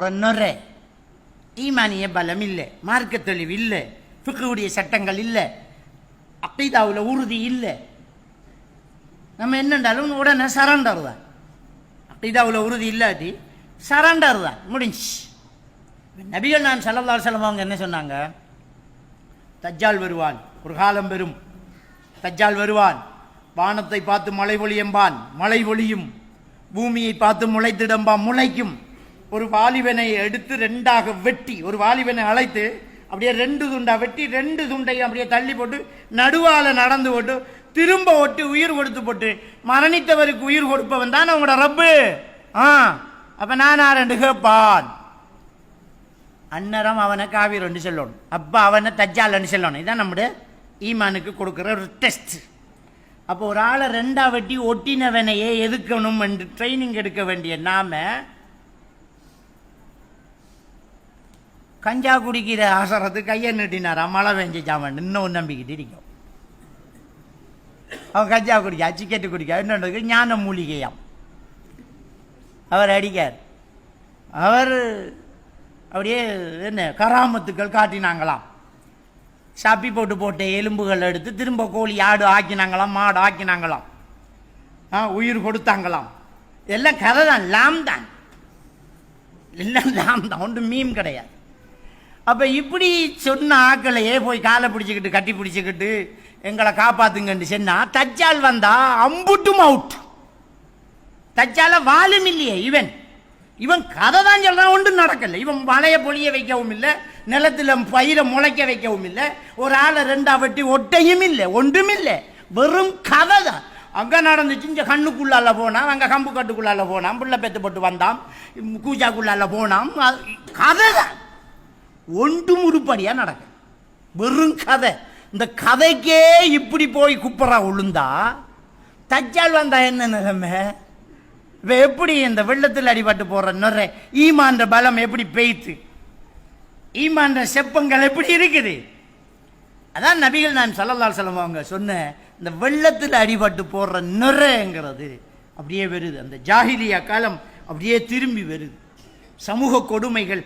நொரை ஈமானிய பலம் இல்லை மார்க்க தெளிவு இல்லை ஃபிக்குடைய சட்டங்கள் இல்லை அக்கீதாவில் உறுதி இல்லை. நம்ம என்னண்டாலும் உடனே சரண்டர் தான். அக்கீதாவில் உறுதி இல்லாட்டி சரண்டர் தான் முடிஞ்சு நபிகள் நான் சல்லல்லா செலவாங்க அவங்க என்ன சொன்னாங்க? தஜ்ஜால் வருவான் ஒரு காலம் பெறும். தஜ்ஜால் வருவான் வானத்தை பார்த்து மழை பொழியம்பான் மழை ஒளியும் பூமியை பார்த்து முளைத்திடம்பான் முளைக்கும். ஒரு வாலிபனை எடுத்து ரெண்டாக வெட்டி ஒரு வாலிபனை அழைத்து அப்படியே ரெண்டு துண்டா வெட்டி ரெண்டு துண்டையும் அப்படியே தள்ளி போட்டு நடுவால் நடந்து போட்டு திரும்ப ஒட்டி உயிர் கொடுத்து போட்டு மரணித்தவருக்கு உயிர் கொடுப்பவன் தான் உங்களோட ரப்பு? ஆ அப்போ நானா ரெண்டு கேட்பான்? அன்னரம் அவனை காவிரன்னு சொல்லணும். அப்போ அவனை தஜ்ஜாலன்னு சொல்லணும். இதான் நம்முடைய ஈமானுக்கு கொடுக்குற ஒரு டெஸ்ட் அப்போ ஒரு ஆளை ரெண்டா வெட்டி ஒட்டினவனையே எதுக்கணும் என்று ட்ரைனிங் எடுக்க வேண்டிய நாம கஞ்சா குடிக்கிற அவசரத்து கையை நீட்டினாரா? மழை பெஞ்சிச்சாமன் இன்னும் நம்பிக்கிட்டு இருக்கும். அவன் கஞ்சா குடிக்கா சிக்கெட்டு குடிக்கா இன்னொன்று ஞான மூலிகையாம். அவர் அடிக்கார். அவர் அப்படியே என்ன கராமத்துக்கள் காட்டினாங்களாம். சப்பி போட்டு போட்ட எலும்புகள் எடுத்து திரும்ப கோழி ஆடு ஆக்கினாங்களாம் மாடு ஆக்கினாங்களாம். ஆ உயிர் கொடுத்தாங்களாம். எல்லாம் கதை தான் லாம் தான் எல்லாம் லாம் தான் ஒன்றும் மீம் கிடையாது. அப்போ இப்படி சொன்ன ஆக்களையே போய் காலை பிடிச்சிக்கிட்டு கட்டி பிடிச்சிக்கிட்டு எங்களை காப்பாத்துங்கன்னு சொன்னா தச்சால் வந்தா அம்புட்டும் அவுட் தச்சால வாலும் இல்லையே இவன். இவன் கதை தான் சொல்றான் ஒன்றும் நடக்கல. இவன் மலையை பொழிய வைக்கவும் இல்லை நிலத்தில் பயிரை முளைக்க வைக்கவும் இல்லை ஒரு ஆளை ரெண்டா வெட்டி ஒட்டையும் இல்லை ஒன்றும் இல்லை. வெறும் கதை தான். அங்கே நடந்துச்சு இங்கே கண்ணுக்குள்ளால போனான் அங்கே கம்பு கட்டுக்குள்ளால போனான் பிள்ளை பெத்து போட்டு வந்தான் கூஜாக்குள்ளால போனான் கதை தான். ஒன்றும் உருப்படியாக நடக்க வெறும் கதை. இந்த கதைக்கே இப்படி போய் குப்பரா உளுந்தா தச்சால் வந்தா என்ன நிலைமை? இப்போ எப்படி இந்த வெள்ளத்தில் அடிபட்டு போடுற நுரை? ஈமான்ற பலம் எப்படி பெய்த்து? ஈமான்ற செப்பங்கள் எப்படி இருக்குது? அதான் நபிகள் நான் சல்லல்லால் செல்லம் அவங்க சொன்ன இந்த வெள்ளத்தில் அடிபட்டு போடுற நுரைங்கிறது அப்படியே வருது. அந்த ஜாகிலியா காலம் அப்படியே திரும்பி வருது. சமூக கொடுமைகள்